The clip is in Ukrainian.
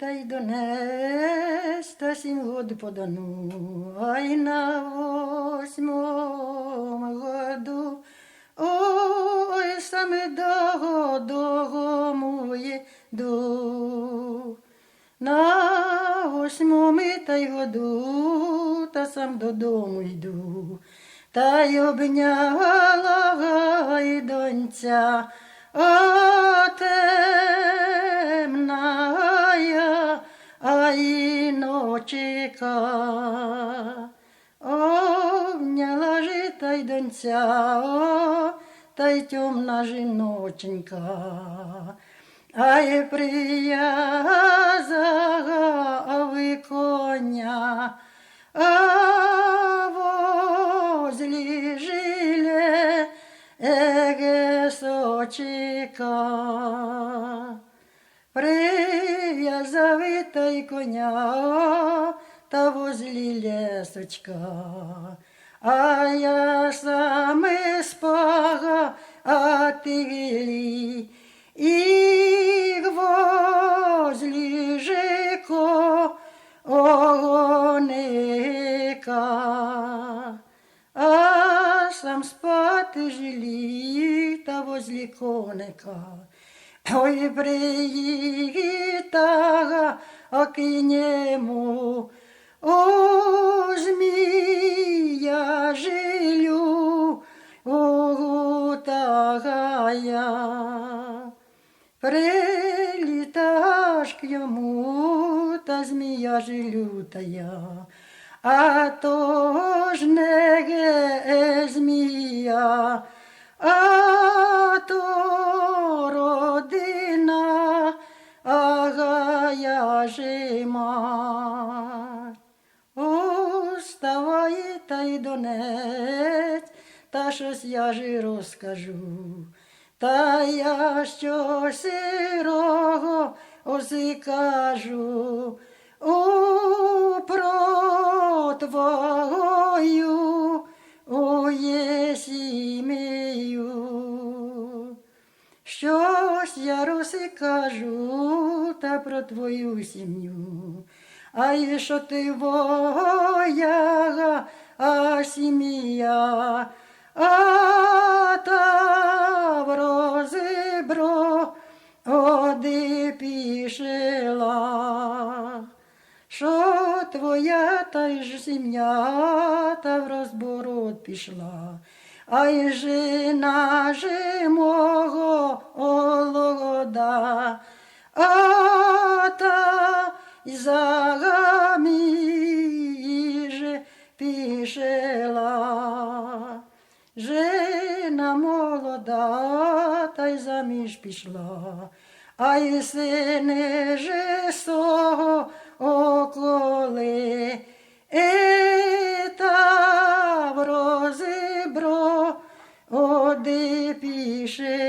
та й донес, та сім год подану, а й на восьмом году. Ой, саме дого, дого моє ду. На восьмому та й году, та сам додому йду, та й обняла й донця, а й ночика. Обняла же та й донця, о, та й темна жіноченька. Ай прив'язала коня, а возле жиле еге сочика. Та й коня, та возлі лесочка. А я саме спага, а ти гілі, і возлі жико огоника. А сам спати жилі та возлі коника. Ой, приїта, а кинемо, о, змія жилю, о, тагая. Приліташ к йому, та змія жилютая, а то я жима. Уставай та й донець, та щось я ж розкажу. Та я що сирого оси кажу, у про твою, у сім'ю. Щось я роси кажу та про твою сім'ю. А й що ти вояга, а сім'я, а та в розібро оди пішила. Що твоя та ж сім'я та в розборот пішла, а й жена І že pišela. Žena молода, та й заміж пішла, а й сини же сого околи, Ета в розибро оди піше.